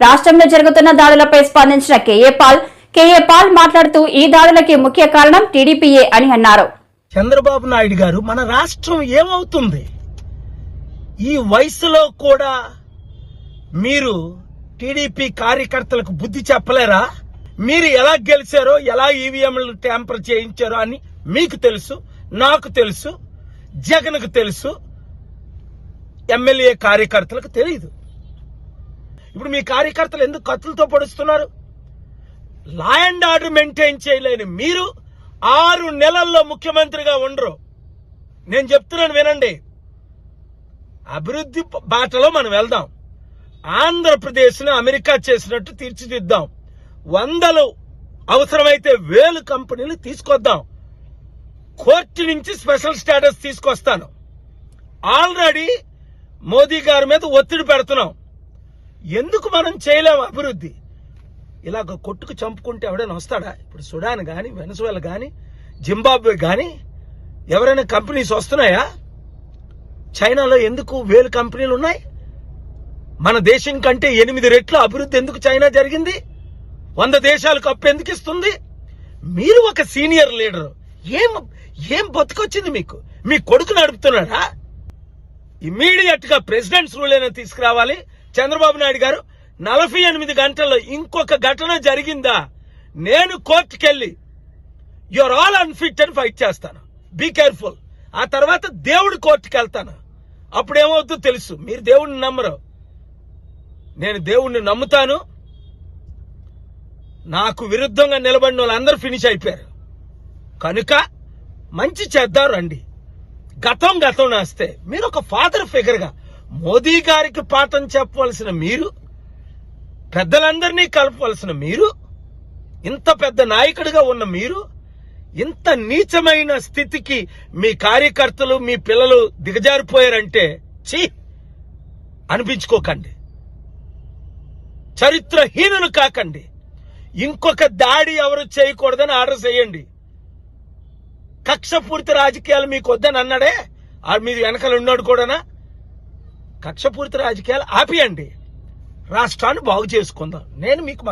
రాష్ట్రంలో జరుగుతున్న దాడులపై స్పందించిన కేఏ పాల్ కేఏ పాల్ మాట్లాడుతూ ఈ దాడులకి ముఖ్య కారణం టీడీపీఏ అని అన్నారు. చంద్రబాబు నాయుడు గారు మన రాష్ట్రం ఏమవుతుంది? ఈ వయసులో కూడా మీరు టీడీపీ కార్యకర్తలకు బుద్ధి చెప్పలేరా? మీరు ఎలా గెలిచారో ఎలా ఈవీఎంలు ట్యాంపర్ చేయించారో అని మీకు తెలుసు నాకు తెలుసు జగన్కు తెలుసు ఎమ్మెల్యే కార్యకర్తలకు తెలియదు ఇప్పుడు మీ కార్యకర్తలు ఎందుకు కత్తులతో పొడుస్తున్నారు? లా అండ్ ఆర్డర్ మెయింటైన్ చేయలేని మీరు ఆరు నెలల్లో ముఖ్యమంత్రిగా ఉండరు. నేను చెప్తున్నాను వినండి. అభివృద్ధి బాటలో మనం వెళ్దాం. ఆంధ్రప్రదేశ్ను అమెరికా చేసినట్టు తీర్చిదిద్దాం. వందలు అవసరమైతే వేలు కంపెనీలు తీసుకొద్దాం. కోర్టు నుంచి స్పెషల్ స్టేటస్ తీసుకొస్తాను. ఆల్రెడీ మోదీ గారి మీద ఒత్తిడి పెడుతున్నాం. ఎందుకు మనం చేయలేం అభివృద్ధి? ఇలాగ కొట్టుకు చంపుకుంటే ఎవడైనా వస్తాడా? ఇప్పుడు సుడాన్ కానీ వెనసువేల కానీ జింబాబ్వే కానీ ఎవరైనా కంపెనీస్ వస్తున్నాయా? చైనాలో ఎందుకు వేలు కంపెనీలు ఉన్నాయి? మన దేశం కంటే ఎనిమిది రెట్లు అభివృద్ధి ఎందుకు చైనా జరిగింది? వంద దేశాలకు అప్పు ఎందుకు ఇస్తుంది? మీరు ఒక సీనియర్ లీడర్. ఏం ఏం బతుకొచ్చింది మీకు? మీ కొడుకు నడుపుతున్నాడా ఇమ్మీడియట్గా ప్రెసిడెంట్స్ రూల్ అయినా తీసుకురావాలి. చంద్రబాబు నాయుడు గారు నలభై ఎనిమిది గంటల్లో ఇంకొక ఘటన జరిగిందా? నేను కోర్టుకెళ్ళి యువర్ ఆల్ అన్ఫిట్ అని ఫైట్ చేస్తాను. బీ కేర్ఫుల్ ఆ తర్వాత దేవుడి కోర్టుకు వెళ్తాను అప్పుడు ఏమవుతుందో తెలుసు. మీరు దేవుడిని నమ్మరు. నేను దేవుణ్ణి నమ్ముతాను. నాకు విరుద్ధంగా నిలబడిన వాళ్ళందరూ ఫినిష్ అయిపోయారు. కనుక మంచి చేద్దాం రండి. గతం గతం నాస్తే మీరు ఒక ఫాదర్ ఫిగర్గా మోదీ గారికి పాఠం చెప్పవలసిన మీరు పెద్దలందరినీ కలపవలసిన మీరు ఇంత పెద్ద నాయకుడిగా ఉన్న మీరు ఇంత నీచమైన స్థితికి మీ కార్యకర్తలు మీ పిల్లలు దిగజారిపోయారంటే చీ అనిపించుకోకండి. చరిత్రహీనులు కాకండి. ఇంకొక దాడి ఎవరు చేయకూడదని ఆర్డర్ చేయండి. కక్షపూరిత రాజకీయాలు మీకు వద్దని అన్నాడే? ఆ మీరు వెనకాల ఉన్నాడు కూడానా? కక్షపూరిత రాజకీయాలు ఆపియండి. రాష్ట్రాన్ని బాగు చేసుకుందాం. నేను మీకు